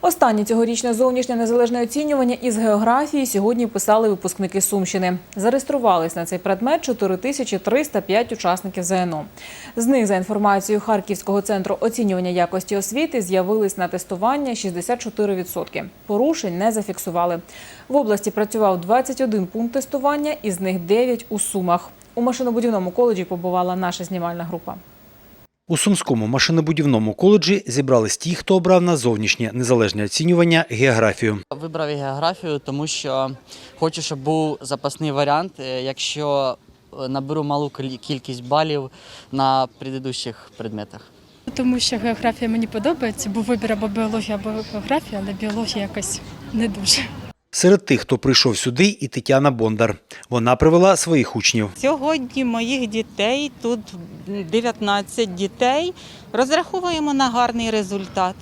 Останнє цьогорічне зовнішнє незалежне оцінювання із географії сьогодні писали випускники Сумщини. Зареєструвались на цей предмет 4305 учасників ЗНО. З них, за інформацією Харківського центру оцінювання якості освіти, з'явились на тестування 64%. Порушень не зафіксували. В області працював 21 пункт тестування, із них 9 у Сумах. У машинобудівному коледжі побувала наша знімальна група. У Сумському машинобудівному коледжі зібрались ті, хто обрав на зовнішнє незалежне оцінювання географію. Вибрав географію, тому що хочу, щоб був запасний варіант, е, якщо е, наберу малу кількість балів на предыдущих предметах. Тому що географія мені подобається, був вибір або біологія, або географія, але біологія якось не дуже. Серед тих, хто прийшов сюди, і Тетяна Бондар. Вона привела своїх учнів. Сьогодні моїх дітей тут 19 дітей. Розраховуємо на гарний результат.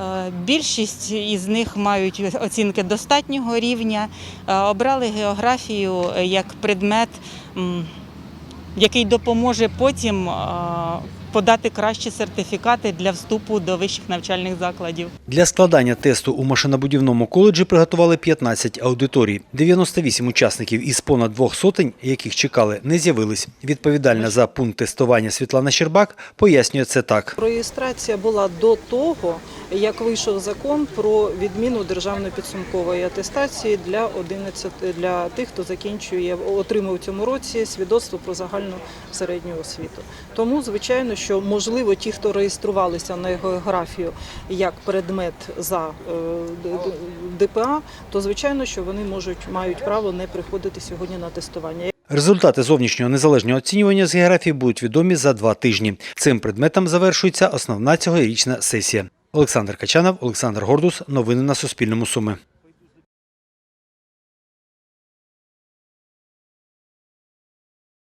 Е, Більшість із них мають оцінки достатнього рівня. Е, Обрали географію як предмет, який допоможе потім е, подати кращі сертифікати для вступу до вищих навчальних закладів. Для складання тесту у машинобудівному коледжі приготували 15 аудиторій. 98 учасників із понад двох сотень, яких чекали, не з'явились. Відповідальна за пункт тестування Світлана Щербак пояснює це так. Реєстрація була до того, як вийшов закон про відміну державної підсумкової атестації для 11, для тих, хто закінчує, отримав цьому році свідоцтво про загальну середню освіту. Тому, звичайно, що можливо ті, хто реєструвалися на географію як предмет за е, ДПА, то звичайно, що вони можуть мають право не приходити сьогодні на тестування. Результати зовнішнього незалежного оцінювання з географії будуть відомі за два тижні. Цим предметом завершується основна цьогорічна сесія. Олександр Качанов, Олександр Гордус. Новини на Суспільному. Суми.